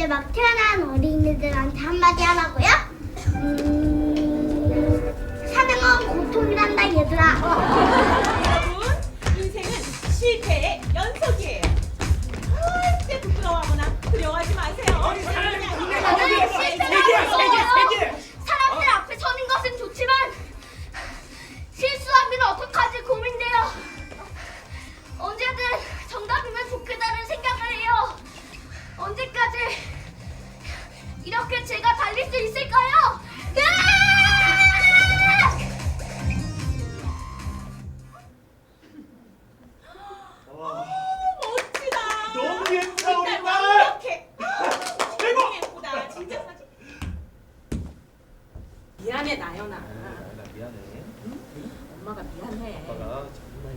이제 막 태어난 어린이들한테 한마디 하라고요? 음, 사는 건 고통이란다 얘들아. 미안해 나연아. 나 미안해. 엄마가 미안해. 아빠가 정말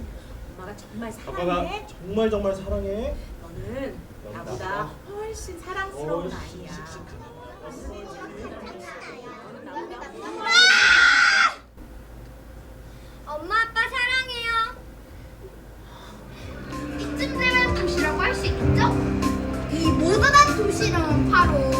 엄마가 정말 아빠가 사랑해. 정말 정말 사랑해. 너는 나보다. 훨씬 사랑스러운 어, 아이야. 씩씩씩. 너는 나보다 엄마 아빠 사랑해요. 이쯤 되면 도시라고 할수 있겠죠? 이 모든한 도시는 바로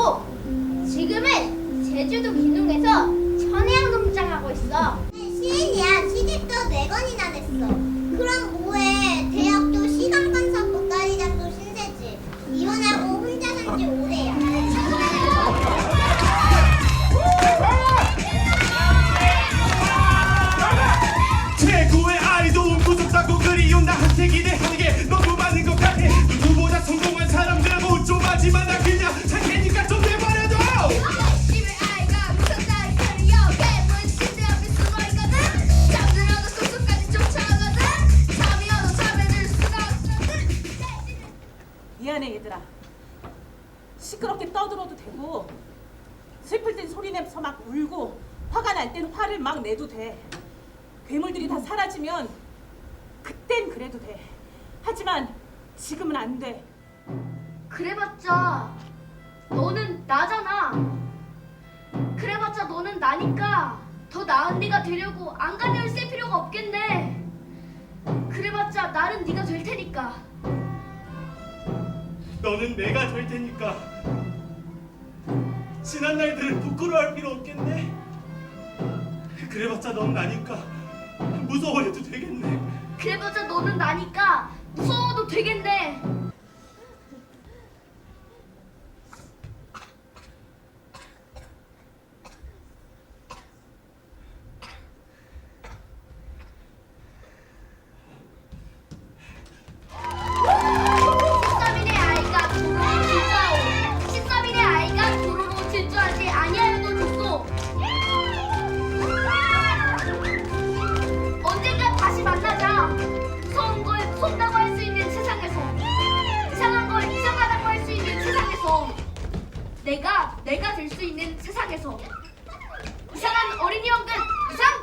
하고 지금은 제주도 기농에서 천혜향 농장하고 있어. 시인이야. 시집도 4권이나 냈어. 그럼 떠들어도 되고 슬플 땐 소리 내서 막 울고 화가 날 땐 화를 막 내도 돼. 괴물들이 다 사라지면 그땐 그래도 돼. 하지만 지금은 안 돼. 그래봤자 너는 나잖아 그래봤자 너는 나니까 더 나은 네가 되려고 안간힘을 쓸 필요가 없겠네 그래봤자 나는 네가 될 테니까 너는 내가 될 테니까 지난 날들을 부끄러워할 필요 없겠네. 그래봤자 넌 나니까 무서워해도 되겠네. 그래봤자 너는 나니까 무서워도 되겠네 내가 내가 될 수 있는 세상에서. 이상한 어린이 연극 이상